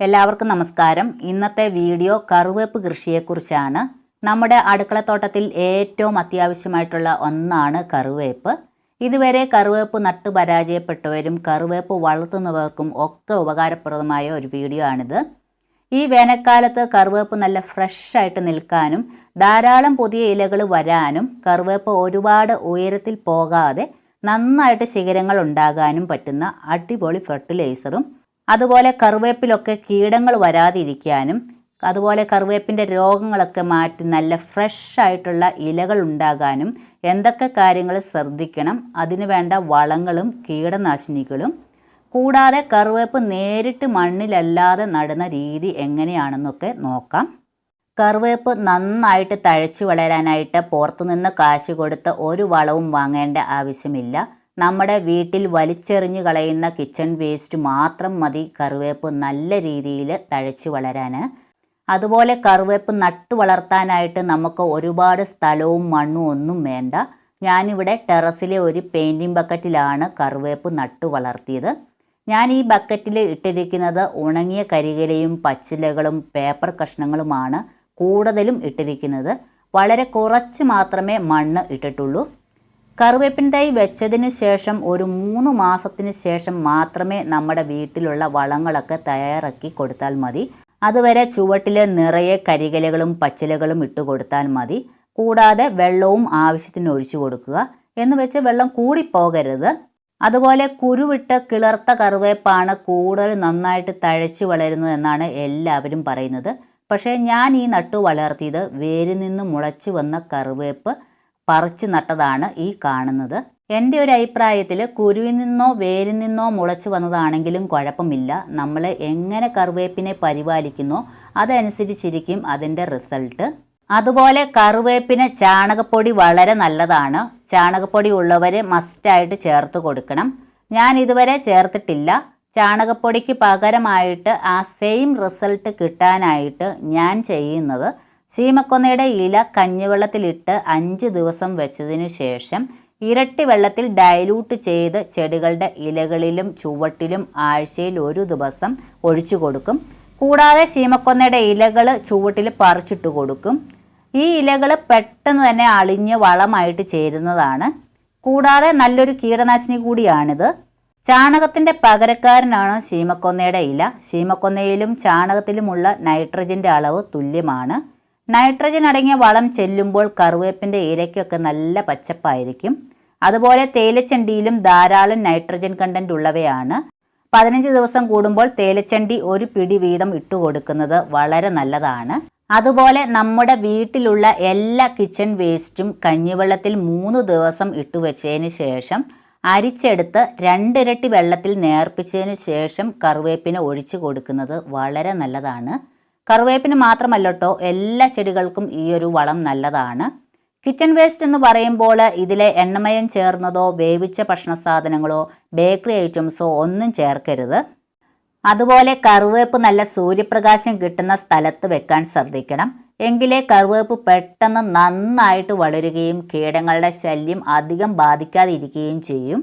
എല്ലാവർക്കും നമസ്കാരം. ഇന്നത്തെ വീഡിയോ കറുവേപ്പ് കൃഷിയെക്കുറിച്ചാണ്. നമ്മുടെ അടുക്കളത്തോട്ടത്തിൽ ഏറ്റവും അത്യാവശ്യമായിട്ടുള്ള ഒന്നാണ് കറുവേപ്പ്. ഇതുവരെ കറുവേപ്പ് നട്ടു പരാജയപ്പെട്ടവരും കറുവേപ്പ് വളർത്തുന്നവർക്കും ഒക്കെ ഉപകാരപ്രദമായ ഒരു വീഡിയോ ആണിത്. ഈ വേനൽക്കാലത്ത് കറുവേപ്പ് നല്ല ഫ്രഷ് ആയിട്ട് നിൽക്കാനും ധാരാളം പുതിയ ഇലകൾ വരാനും കറുവേപ്പ് ഒരുപാട് ഉയരത്തിൽ പോകാതെ നന്നായിട്ട് ശിഖരങ്ങൾ ഉണ്ടാകാനും പറ്റുന്ന അടിപൊളി ഫെർട്ടിലൈസറും അതുപോലെ കറിവേപ്പിലൊക്കെ കീടങ്ങൾ വരാതിരിക്കാനും അതുപോലെ കറിവേപ്പിന്റെ രോഗങ്ങളൊക്കെ മാറ്റി നല്ല ഫ്രഷ് ആയിട്ടുള്ള ഇലകൾ ഉണ്ടാകാനും എന്തൊക്കെ കാര്യങ്ങൾ ശ്രദ്ധിക്കണം അതിനു വേണ്ട വളങ്ങളും കീടനാശിനികളും. കൂടാതെ കറിവേപ്പ് നേരിട്ട് മണ്ണിലല്ലാതെ നടുന്ന രീതി എങ്ങനെയാണെന്നൊക്കെ നോക്കാം. കറിവേപ്പ് നന്നായിട്ട് തഴച്ചു വളരാനായിട്ട് പുറത്തുനിന്ന് കാശ് കൊടുത്ത് ഒരു വളവും വാങ്ങേണ്ട ആവശ്യമില്ല. നമ്മുടെ വീട്ടിൽ വലിച്ചെറിഞ്ഞു കളയുന്ന കിച്ചൺ വേസ്റ്റ് മാത്രം മതി കറിവേപ്പ് നല്ല രീതിയിൽ തഴച്ചു വളരാൻ. അതുപോലെ കറിവേപ്പ് നട്ടു വളർത്താനായിട്ട് നമുക്ക് ഒരുപാട് സ്ഥലവും മണ്ണും ഒന്നും വേണ്ട. ഞാനിവിടെ ടെറസിലെ ഒരു പെയിന്റിംഗ് ബക്കറ്റിലാണ് കറിവേപ്പ് നട്ടു വളർത്തിയത്. ഞാൻ ഈ ബക്കറ്റിൽ ഇട്ടിരിക്കുന്നത് ഉണങ്ങിയ കരികിലയും പച്ചിലകളും പേപ്പർ കഷ്ണങ്ങളുമാണ് കൂടുതലും ഇട്ടിരിക്കുന്നത്. വളരെ കുറച്ച് മാത്രമേ മണ്ണ് ഇട്ടിട്ടുള്ളൂ. കറിവേപ്പിൻ തൈ വെച്ചതിന് ശേഷം ഒരു മൂന്ന് മാസത്തിന് ശേഷം മാത്രമേ നമ്മുടെ വീട്ടിലുള്ള വളങ്ങളൊക്കെ തയ്യാറാക്കി കൊടുത്താൽ മതി. അതുവരെ ചുവട്ടിൽ നിറയെ കരികലകളും പച്ചിലകളും ഇട്ട് കൊടുത്താൽ മതി. കൂടാതെ വെള്ളവും ആവശ്യത്തിന് ഒഴിച്ചു കൊടുക്കുക. എന്ന് വെച്ച് വെള്ളം കൂടിപ്പോകരുത് അതുപോലെ കുരുവിട്ട് കിളർത്ത കറിവേപ്പാണ് കൂടുതൽ നന്നായിട്ട് തഴച്ചു വളരുന്നത് എന്നാണ് എല്ലാവരും പറയുന്നത്. പക്ഷേ ഞാൻ ഈ നട്ടു വളർത്തിയത് വേരിൽ നിന്ന് മുളച്ചു വന്ന കറിവേപ്പ്. പറിച്ചു നട്ടതാണ് ഈ കാണുന്നത്. എന്റെ ഒരു അഭിപ്രായത്തിൽ കുരുവിൽ നിന്നോ വേരിൽ നിന്നോ മുളച്ചു വന്നതാണെങ്കിലും കുഴപ്പമില്ല. നമ്മൾ എങ്ങനെ കറിവേപ്പിനെ പരിപാലിക്കുന്നോ അതനുസരിച്ചിരിക്കും അതിന്റെ റിസൾട്ട്. അതുപോലെ കറിവേപ്പിന് ചാണകപ്പൊടി വളരെ നല്ലതാണ്. ചാണകപ്പൊടി ഉള്ളവർ മസ്റ്റായിട്ട് ചേർത്ത് കൊടുക്കണം. ഞാൻ ഇതുവരെ ചേർത്തിട്ടില്ല. ചാണകപ്പൊടിക്ക് പകരമായിട്ട് ആ സെയിം റിസൾട്ട് കിട്ടാനായിട്ട് ഞാൻ ചെയ്യുന്നത് ശീമക്കൊന്നയുടെ ഇല കഞ്ഞിവെള്ളത്തിലിട്ട് അഞ്ച് ദിവസം വെച്ചതിനു ശേഷം ഇരട്ടി വെള്ളത്തിൽ ഡൈലൂട്ട് ചെയ്ത് ചെടികളുടെ ഇലകളിലും ചുവട്ടിലും ആഴ്ചയിൽ ഒരു ദിവസം ഒഴിച്ചു കൊടുക്കും. കൂടാതെ ചീമക്കൊന്നയുടെ ഇലകൾ ചുവട്ടിൽ പറിച്ചിട്ട് കൊടുക്കും. ഈ ഇലകൾ പെട്ടെന്ന് തന്നെ അളിഞ്ഞ് വളമായിട്ട് ചേരുന്നതാണ്. കൂടാതെ നല്ലൊരു കീടനാശിനി കൂടിയാണിത്. ചാണകത്തിന്റെ പകരക്കാരനാണ് ശീമക്കൊന്നയുടെ ഇല. ശീമക്കൊന്നയിലും ചാണകത്തിലുമുള്ള നൈട്രജന്റെ അളവ് തുല്യമാണ്. നൈട്രജൻ അടങ്ങിയ വളം ചെല്ലുമ്പോൾ കറുവേപ്പിന്റെ ഇലയ്ക്കൊക്കെ നല്ല പച്ചപ്പായിരിക്കും. അതുപോലെ തേലച്ചണ്ടിയിലും ധാരാളം നൈട്രജൻ കണ്ടന്റ് ഉള്ളവയാണ്. പതിനഞ്ച് ദിവസം കൂടുമ്പോൾ തേലച്ചണ്ടി ഒരു പിടി വീതം ഇട്ടു കൊടുക്കുന്നത് വളരെ നല്ലതാണ്. അതുപോലെ നമ്മുടെ വീട്ടിലുള്ള എല്ലാ കിച്ചൺ വേസ്റ്റും കഞ്ഞിവെള്ളത്തിൽ മൂന്ന് ദിവസം ഇട്ടു വെച്ചതിന് ശേഷം അരിച്ചെടുത്ത് രണ്ടിരട്ടി വെള്ളത്തിൽ നേർപ്പിച്ചതിന് ശേഷം കറിവേപ്പിന് ഒഴിച്ചു കൊടുക്കുന്നത് വളരെ നല്ലതാണ്. കറിവേപ്പിന് മാത്രമല്ലട്ടോ എല്ലാ ചെടികൾക്കും ഈ ഒരു വളം നല്ലതാണ്. കിച്ചൺ വേസ്റ്റ് എന്ന് പറയുമ്പോൾ ഇതിലെ എണ്ണമയം ചേർന്നതോ വേവിച്ച ഭക്ഷണ സാധനങ്ങളോ ബേക്കറി ഐറ്റംസോ ഒന്നും ചേർക്കരുത്. അതുപോലെ കറിവേപ്പ് നല്ല സൂര്യപ്രകാശം കിട്ടുന്ന സ്ഥലത്ത് വെക്കാൻ ശ്രദ്ധിക്കണം. എങ്കിലേ കറിവേപ്പ് പെട്ടെന്ന് നന്നായിട്ട് വളരുകയും കീടങ്ങളുടെ ശല്യം അധികം ബാധിക്കാതിരിക്കുകയും ചെയ്യും.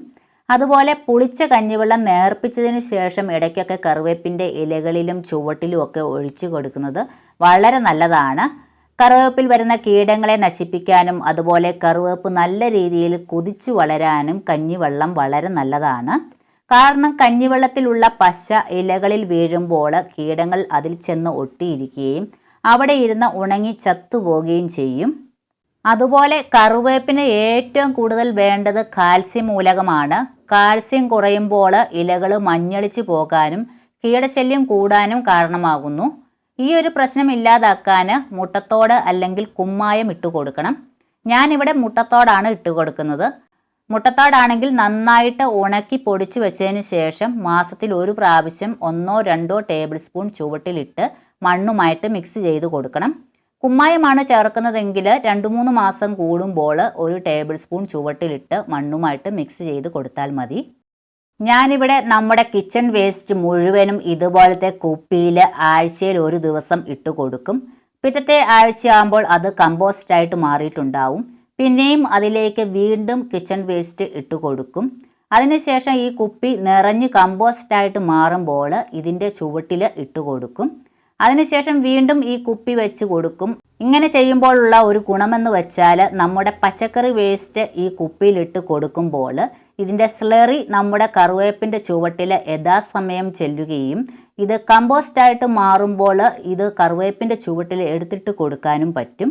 അതുപോലെ പുളിച്ച കഞ്ഞിവെള്ളം നേർപ്പിച്ചതിന് ശേഷം ഇടയ്ക്കൊക്കെ കറിവേപ്പിന്റെ ഇലകളിലും ചുവട്ടിലും ഒക്കെ ഒഴിച്ചു കൊടുക്കുന്നത് വളരെ നല്ലതാണ്. കറിവേപ്പിൽ വരുന്ന കീടങ്ങളെ നശിപ്പിക്കാനും അതുപോലെ കറിവേപ്പ് നല്ല രീതിയിൽ കുതിച്ചു വളരാനും കഞ്ഞിവെള്ളം വളരെ നല്ലതാണ്. കാരണം കഞ്ഞിവെള്ളത്തിലുള്ള പശ ഇലകളിൽ വീഴുമ്പോൾ കീടങ്ങൾ അതിൽ ചെന്ന് ഒട്ടിയിരിക്കുകയും അവിടെ ഇരുന്ന് ഉണങ്ങി ചത്തുപോകുകയും ചെയ്യും. അതുപോലെ കറുവേപ്പിന് ഏറ്റവും കൂടുതൽ വേണ്ടത് കാൽസ്യം മൂലകമാണ്. കാൽസ്യം കുറയുമ്പോൾ ഇലകൾ മഞ്ഞളിച്ച് പോകാനും കീടശല്യം കൂടാനും കാരണമാകുന്നു. ഈ ഒരു പ്രശ്നം ഇല്ലാതാക്കാൻ മുട്ടത്തോട് അല്ലെങ്കിൽ കുമ്മായം ഇട്ട് കൊടുക്കണം. ഞാനിവിടെ മുട്ടത്തോടാണ് ഇട്ട് കൊടുക്കുന്നത്. മുട്ടത്തോടാണെങ്കിൽ നന്നായിട്ട് ഉണക്കി പൊടിച്ചു വെച്ചതിന് ശേഷം മാസത്തിൽ ഒരു പ്രാവശ്യം ഒന്നോ രണ്ടോ ടേബിൾ സ്പൂൺ ചുവട്ടിലിട്ട് മണ്ണുമായിട്ട് മിക്സ് ചെയ്ത് കൊടുക്കണം. കുമ്മായമാണ് ചേർക്കുന്നതെങ്കിൽ രണ്ട് മൂന്ന് മാസം കൂടുമ്പോൾ ഒരു ടേബിൾ സ്പൂൺ ചുവട്ടിലിട്ട് മണ്ണുമായിട്ട് മിക്സ് ചെയ്ത് കൊടുത്താൽ മതി. ഞാനിവിടെ നമ്മുടെ കിച്ചൺ വേസ്റ്റ് മുഴുവനും ഇതുപോലത്തെ കുപ്പിയിൽ ആഴ്ചയിൽ ഒരു ദിവസം ഇട്ട് കൊടുക്കും. പിറ്റത്തെ ആഴ്ചയാകുമ്പോൾ അത് കമ്പോസ്റ്റായിട്ട് മാറിയിട്ടുണ്ടാവും. പിന്നെയും അതിലേക്ക് വീണ്ടും കിച്ചൺ വേസ്റ്റ് ഇട്ട് കൊടുക്കും. അതിനുശേഷം ഈ കുപ്പി നിറഞ്ഞ് കമ്പോസ്റ്റായിട്ട് മാറുമ്പോൾ ഇതിന്റെ ചുവട്ടിൽ ഇട്ട് കൊടുക്കും. അതിനുശേഷം വീണ്ടും ഈ കുപ്പി വെച്ച് കൊടുക്കും. ഇങ്ങനെ ചെയ്യുമ്പോഴുള്ള ഒരു ഗുണമെന്ന് വെച്ചാൽ നമ്മുടെ പച്ചക്കറി വേസ്റ്റ് ഈ കുപ്പിയിലിട്ട് കൊടുക്കുമ്പോൾ ഇതിന്റെ സ്ലറി നമ്മുടെ കറുവേപ്പിന്റെ ചുവട്ടിൽ യഥാസമയം ചെല്ലുകയും ഇത് കമ്പോസ്റ്റായിട്ട് മാറുമ്പോൾ ഇത് കറുവേപ്പിന്റെ ചുവട്ടിൽ എടുത്തിട്ട് കൊടുക്കാനും പറ്റും.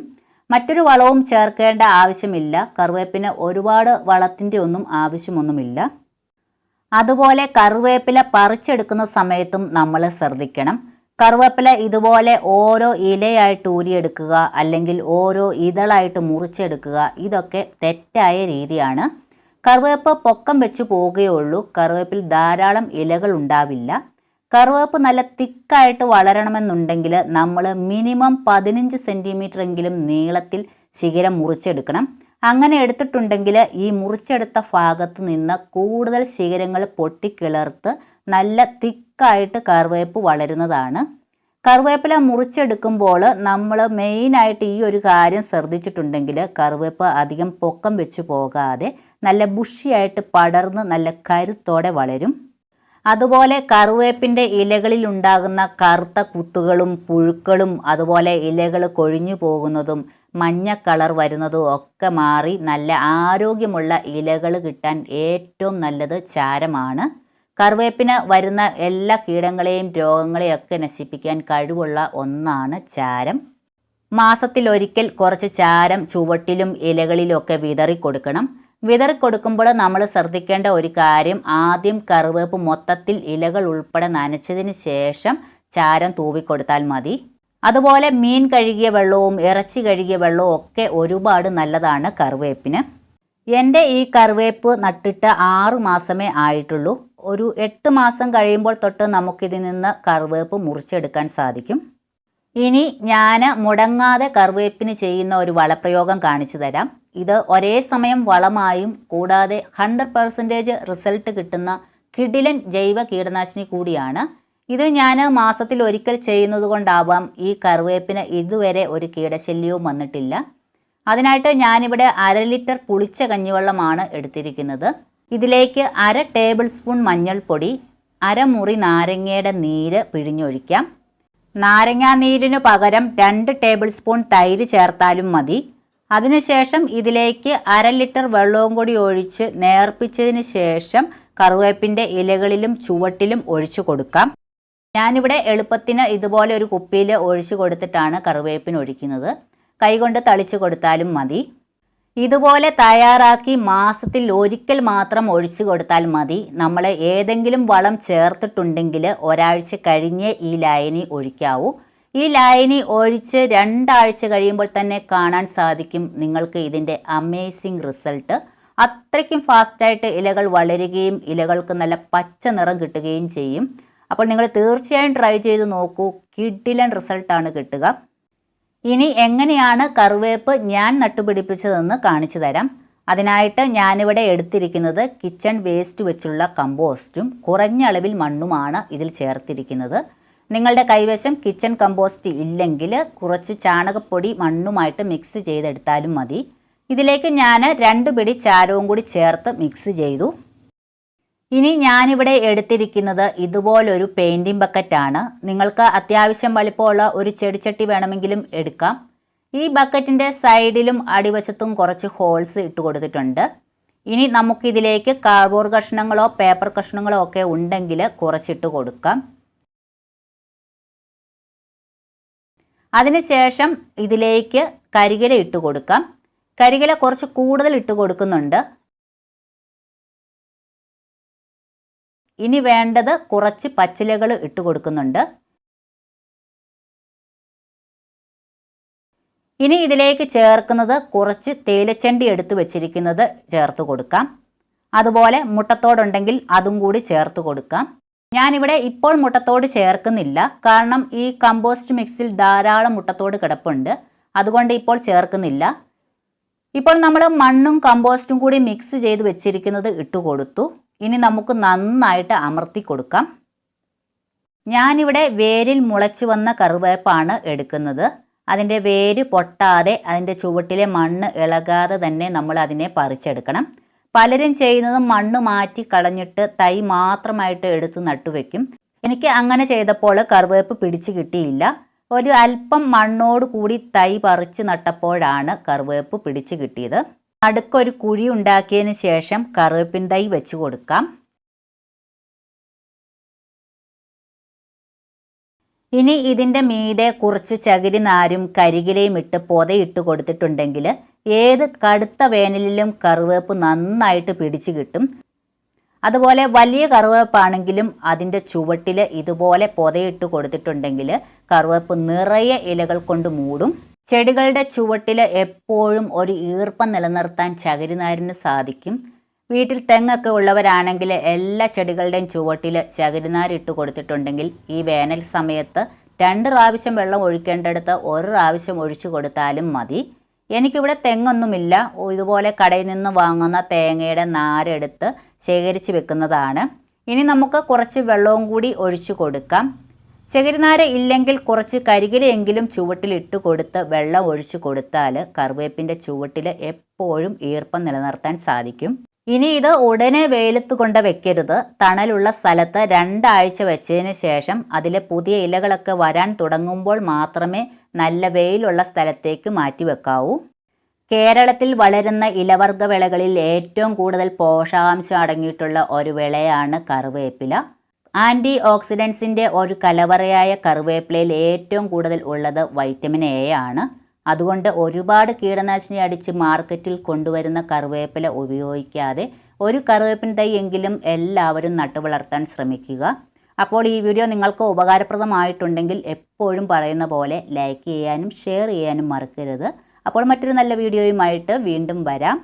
മറ്റൊരു വളവും ചേർക്കേണ്ട ആവശ്യമില്ല. കറുവേപ്പിന് ഒരുപാട് വളത്തിന്റെ ഒന്നും ആവശ്യമൊന്നുമില്ല. അതുപോലെ കറുവേപ്പില പറിച്ചെടുക്കുന്ന സമയത്തും നമ്മൾ ശ്രദ്ധിക്കണം. കറുവേപ്പില ഇതുപോലെ ഓരോ ഇലയായിട്ട് ഊരിയെടുക്കുക അല്ലെങ്കിൽ ഓരോ ഇതളായിട്ട് മുറിച്ചെടുക്കുക ഇതൊക്കെ തെറ്റായ രീതിയാണ്. കറുവേപ്പ് പൊക്കം വെച്ച് പോവുകയുള്ളൂ കറുവേപ്പിൽ ധാരാളം ഇലകൾ ഉണ്ടാവില്ല. കറുവേപ്പ് നല്ല തിക്കായിട്ട് വളരണമെന്നുണ്ടെങ്കിൽ നമ്മൾ മിനിമം പതിനഞ്ച് സെന്റിമീറ്റർ എങ്കിലും നീളത്തിൽ ശിഖരം മുറിച്ചെടുക്കണം. അങ്ങനെ എടുത്തിട്ടുണ്ടെങ്കിൽ ഈ മുറിച്ചെടുത്ത ഭാഗത്ത് നിന്ന് കൂടുതൽ ശിഖരങ്ങൾ പൊട്ടിക്കിളർത്ത് നല്ല തിക്കായിട്ട് കറിവേപ്പ് വളരുന്നതാണ്. കറിവേപ്പില മുറിച്ചെടുക്കുമ്പോൾ നമ്മൾ മെയിനായിട്ട് ഈ ഒരു കാര്യം ശ്രദ്ധിച്ചിട്ടുണ്ടെങ്കിൽ കറിവേപ്പ് അധികം പൊക്കം വെച്ച് പോകാതെ നല്ല ബുഷിയായിട്ട് പടർന്ന് നല്ല കരുത്തോടെ വളരും. അതുപോലെ കറുവേപ്പിന്റെ ഇലകളിൽ ഉണ്ടാകുന്ന കറുത്ത കുത്തുകളും പുഴുക്കളും അതുപോലെ ഇലകൾ കൊഴിഞ്ഞു പോകുന്നതും മഞ്ഞ കളർ വരുന്നതും ഒക്കെ മാറി നല്ല ആരോഗ്യമുള്ള ഇലകൾ കിട്ടാൻ ഏറ്റവും നല്ലത് ചാരമാണ്. കറിവേപ്പിന് വരുന്ന എല്ലാ കീടങ്ങളെയും രോഗങ്ങളെയും ഒക്കെ നശിപ്പിക്കാൻ കഴിവുള്ള ഒന്നാണ് ചാരം. മാസത്തിലൊരിക്കൽ കുറച്ച് ചാരം ചുവട്ടിലും ഇലകളിലൊക്കെ വിതറി കൊടുക്കണം വിതറി കൊടുക്കുമ്പോൾ നമ്മൾ ശ്രദ്ധിക്കേണ്ട ഒരു കാര്യം ആദ്യം കറിവേപ്പ് മൊത്തത്തിൽ ഇലകൾ ഉൾപ്പെടെ നനച്ചതിന് ശേഷം ചാരം തൂവിക്കൊടുത്താൽ മതി. അതുപോലെ മീൻ കഴുകിയ വെള്ളവും ഇറച്ചി കഴുകിയ വെള്ളവും ഒക്കെ ഒരുപാട് നല്ലതാണ് കറിവേപ്പിന്. എന്റെ ഈ കറിവേപ്പ് നട്ടിട്ട് ആറു മാസമേ ആയിട്ടുള്ളൂ. ഒരു എട്ട് മാസം കഴിയുമ്പോൾ തൊട്ട് നമുക്കിതിൽ നിന്ന് കറിവേപ്പ് മുറിച്ചെടുക്കാൻ സാധിക്കും. ഇനി ഞാൻ മുടങ്ങാതെ കറിവേപ്പിന് ചെയ്യുന്ന ഒരു വളപ്രയോഗം കാണിച്ചു തരാം. ഇത് ഒരേ സമയം വളമായും കൂടാതെ ഹൺഡ്രഡ് പെർസെന്റേജ് റിസൾട്ട് കിട്ടുന്ന കിഡിലൻ ജൈവ കീടനാശിനി കൂടിയാണ്. ഇത് ഞാൻ മാസത്തിൽ ഒരിക്കൽ ചെയ്യുന്നത് കൊണ്ടാവാം ഈ കറിവേപ്പിന് ഇതുവരെ ഒരു കീടശല്യവും വന്നിട്ടില്ല. അതിനായിട്ട് ഞാനിവിടെ അര ലിറ്റർ പുളിച്ച കഞ്ഞിവെള്ളമാണ് എടുത്തിരിക്കുന്നത്. ഇതിലേക്ക് അര ടേബിൾ സ്പൂൺ മഞ്ഞൾപ്പൊടി അരമുറി നാരങ്ങയുടെ നീര് പിഴിഞ്ഞൊഴിക്കാം. നാരങ്ങാ നീരിനു പകരം രണ്ട് ടേബിൾ സ്പൂൺ തൈര് ചേർത്താലും മതി. അതിനുശേഷം ഇതിലേക്ക് അര ലിറ്റർ വെള്ളവും കൂടി ഒഴിച്ച് നേർപ്പിച്ചതിന് ശേഷം കറുവേപ്പിന്റെ ഇലകളിലും ചുവട്ടിലും ഒഴിച്ചു കൊടുക്കാം. ഞാനിവിടെ എളുപ്പത്തിന് ഇതുപോലെ ഒരു കുപ്പിയിൽ ഒഴിച്ചു കൊടുത്തിട്ടാണ് കറിവേപ്പിന് ഒഴിക്കുന്നത്. കൈകൊണ്ട് തളിച്ചു കൊടുത്താലും മതി. ഇതുപോലെ തയ്യാറാക്കി മാസത്തിൽ ഒരിക്കൽ മാത്രം ഒഴിച്ചു കൊടുത്താൽ മതി. നമ്മൾ ഏതെങ്കിലും വളം ചേർത്തിട്ടുണ്ടെങ്കിൽ ഒരാഴ്ച കഴിഞ്ഞേ ഈ ലായനി ഒഴിക്കാവൂ. ഈ ലായനി ഒഴിച്ച് രണ്ടാഴ്ച കഴിയുമ്പോൾ തന്നെ കാണാൻ സാധിക്കും നിങ്ങൾക്ക് ഇതിന്റെ അമേസിങ് റിസൾട്ട്. അത്രയ്ക്കും ഫാസ്റ്റായിട്ട് ഇലകൾ വളരുകയും ഇലകൾക്ക് നല്ല പച്ച നിറം കിട്ടുകയും ചെയ്യും. അപ്പോൾ നിങ്ങൾ തീർച്ചയായും ട്രൈ ചെയ്ത് നോക്കൂ. കിഡിലൻ റിസൾട്ടാണ് കിട്ടുക. ഇനി എങ്ങനെയാണ് കറിവേപ്പ് ഞാൻ നട്ടുപിടിപ്പിച്ചതെന്ന് കാണിച്ചു തരാം. അതിനായിട്ട് ഞാനിവിടെ എടുത്തിരിക്കുന്നത് കിച്ചൺ വേസ്റ്റ് വെച്ചുള്ള കമ്പോസ്റ്റും കുറഞ്ഞ അളവിൽ മണ്ണുമാണ് ഇതിൽ ചേർത്തിരിക്കുന്നത്. നിങ്ങളുടെ കൈവശം കിച്ചൺ കമ്പോസ്റ്റ് ഇല്ലെങ്കിൽ കുറച്ച് ചാണകപ്പൊടി മണ്ണുമായിട്ട് മിക്സ് ചെയ്തെടുത്താലും മതി. ഇതിലേക്ക് ഞാൻ രണ്ട് പിടി ചാരവും കൂടി ചേർത്ത് മിക്സ് ചെയ്തു. ഇനി ഞാനിവിടെ എടുത്തിരിക്കുന്നത് ഇതുപോലൊരു പെയിന്റിംഗ് ബക്കറ്റാണ് നിങ്ങൾക്ക് അത്യാവശ്യം വലിപ്പമുള്ള ഒരു ചെടിച്ചട്ടി വേണമെങ്കിലും എടുക്കാം. ഈ ബക്കറ്റിന്റെ സൈഡിലും അടിവശത്തും കുറച്ച് ഹോൾസ് ഇട്ട് കൊടുത്തിട്ടുണ്ട്. ഇനി നമുക്കിതിലേക്ക് കാർബോർഡ് കഷ്ണങ്ങളോ പേപ്പർ കഷ്ണങ്ങളോ ഒക്കെ ഉണ്ടെങ്കിൽ കുറച്ചിട്ട് കൊടുക്കാം. അതിനുശേഷം ഇതിലേക്ക് കരികില ഇട്ട് കൊടുക്കാം. കരികില കുറച്ച് കൂടുതൽ ഇട്ട് കൊടുക്കുന്നുണ്ട്. ഇനി വേണ്ടത് കുറച്ച് പച്ചിലകൾ ഇട്ട് കൊടുക്കുന്നുണ്ട്. ഇനി ഇതിലേക്ക് ചേർക്കുന്നത് കുറച്ച് തേയിലച്ചണ്ടി എടുത്ത് വെച്ചിരിക്കുന്നത് ചേർത്ത് കൊടുക്കാം. അതുപോലെ മുട്ടത്തോടുണ്ടെങ്കിൽ അതും കൂടി ചേർത്ത് കൊടുക്കാം. ഞാനിവിടെ ഇപ്പോൾ മുട്ടത്തോട് ചേർക്കുന്നില്ല. കാരണം ഈ കമ്പോസ്റ്റ് മിക്സിൽ ധാരാളം മുട്ടത്തോട് കിടപ്പുണ്ട്. അതുകൊണ്ട് ഇപ്പോൾ ചേർക്കുന്നില്ല. ഇപ്പോൾ നമ്മൾ മണ്ണും കമ്പോസ്റ്റും കൂടി മിക്സ് ചെയ്ത് വെച്ചിരിക്കുന്നത് ഇട്ട് കൊടുത്തു. ഇനി നമുക്ക് നന്നായിട്ട് അമർത്തി കൊടുക്കാം. ഞാനിവിടെ വേരിൽ മുളച്ചു വന്ന കറിവേപ്പാണ് എടുക്കുന്നത്. അതിന്റെ വേര് പൊട്ടാതെ അതിന്റെ ചുവട്ടിലെ മണ്ണ് ഇളകാതെ തന്നെ നമ്മൾ അതിനെ പറിച്ചെടുക്കണം. പലരും ചെയ്യുന്നത് മണ്ണ് മാറ്റി കളഞ്ഞിട്ട് തൈ മാത്രമായിട്ട് എടുത്ത് നട്ടുവെക്കും എനിക്ക് അങ്ങനെ ചെയ്തപ്പോൾ കറിവേപ്പ് പിടിച്ചു കിട്ടിയില്ല. ഒരു അല്പം മണ്ണോട് കൂടി തൈ പറിച്ച് നട്ടപ്പോഴാണ് കറിവേപ്പ് പിടിച്ചു കിട്ടിയത്. നടുക്കൊരു കുഴി ഉണ്ടാക്കിയതിന് ശേഷം കറിവേപ്പിൻ തൈ വെച്ച് കൊടുക്കാം. ഇനി ഇതിന്റെ മീതെ കുറച്ച് ചകിരി നാരും കരികിലയും ഇട്ട് പൊതയിട്ട് കൊടുത്തിട്ടുണ്ടെങ്കിൽ ഏത് കടുത്ത വേനലിലും കറുവേപ്പ് നന്നായിട്ട് പിടിച്ചു കിട്ടും. അതുപോലെ വലിയ കറിവേപ്പാണെങ്കിലും അതിന്റെ ചുവട്ടിൽ ഇതുപോലെ പൊതയിട്ട് കൊടുത്തിട്ടുണ്ടെങ്കിൽ കറുവേപ്പ് നിറയെ ഇലകൾ കൊണ്ട് മൂടും. ചെടികളുടെ ചുവട്ടിൽ എപ്പോഴും ഒരു ഈർപ്പം നിലനിർത്താൻ ചകിരിനാരിന് സാധിക്കും. വീട്ടിൽ തെങ്ങൊക്കെ ഉള്ളവരാണെങ്കിൽ എല്ലാ ചെടികളുടെയും ചുവട്ടിൽ ചകിരിനാരിട്ട് കൊടുത്തിട്ടുണ്ടെങ്കിൽ ഈ വേനൽ സമയത്ത് രണ്ട് പ്രാവശ്യം വെള്ളം ഒഴിക്കേണ്ടടുത്ത് ഒരു പ്രാവശ്യം ഒഴിച്ചു കൊടുത്താലും മതി. എനിക്കിവിടെ തെങ്ങൊന്നുമില്ല. ഇതുപോലെ കടയിൽ നിന്ന് വാങ്ങുന്ന തേങ്ങയുടെ നാരെടുത്ത് ശേഖരിച്ച് വെക്കുന്നതാണ്. ഇനി നമുക്ക് കുറച്ച് വെള്ളവും കൂടി ഒഴിച്ചു കൊടുക്കാം. ചകിരിനാര ഇല്ലെങ്കിൽ കുറച്ച് കരികിലെങ്കിലും ചുവട്ടിൽ ഇട്ട് കൊടുത്ത് വെള്ളം ഒഴിച്ചു കൊടുത്താൽ കറിവേപ്പിന്റെ ചുവട്ടിൽ എപ്പോഴും ഈർപ്പം നിലനിർത്താൻ സാധിക്കും. ഇനി ഇത് ഉടനെ വെയിലത്ത് കൊണ്ട് വെക്കരുത്. തണലുള്ള സ്ഥലത്ത് രണ്ടാഴ്ച വെച്ചതിന് ശേഷം അതിലെ പുതിയ ഇലകളൊക്കെ വരാൻ തുടങ്ങുമ്പോൾ മാത്രമേ നല്ല വെയിലുള്ള സ്ഥലത്തേക്ക് മാറ്റി വെക്കാവൂ. കേരളത്തിൽ വളരുന്ന ഇലവർഗ വിളകളിൽ ഏറ്റവും കൂടുതൽ പോഷകാംശം അടങ്ങിയിട്ടുള്ള ഒരു വിളയാണ് കറിവേപ്പില. ആന്റി ഓക്സിഡൻസിന്റെ ഒരു കലവറയായ കറിവേപ്പിലയിൽ ഏറ്റവും കൂടുതൽ ഉള്ളത് വൈറ്റമിൻ എ ആണ്. അതുകൊണ്ട് ഒരുപാട് കീടനാശിനി അടിച്ച് മാർക്കറ്റിൽ കൊണ്ടുവരുന്ന കറിവേപ്പില ഉപയോഗിക്കാതെ ഒരു കറിവേപ്പിൻ തൈ എങ്കിലും എല്ലാവരും നട്ടുവളർത്താൻ ശ്രമിക്കുക. അപ്പോൾ ഈ വീഡിയോ നിങ്ങൾക്ക് ഉപകാരപ്രദമായിട്ടുണ്ടെങ്കിൽ എപ്പോഴും പറയുന്ന പോലെ ലൈക്ക് ചെയ്യാനും ഷെയർ ചെയ്യാനും മറക്കരുത്. അപ്പോൾ മറ്റൊരു നല്ല വീഡിയോയുമായിട്ട് വീണ്ടും വരാം.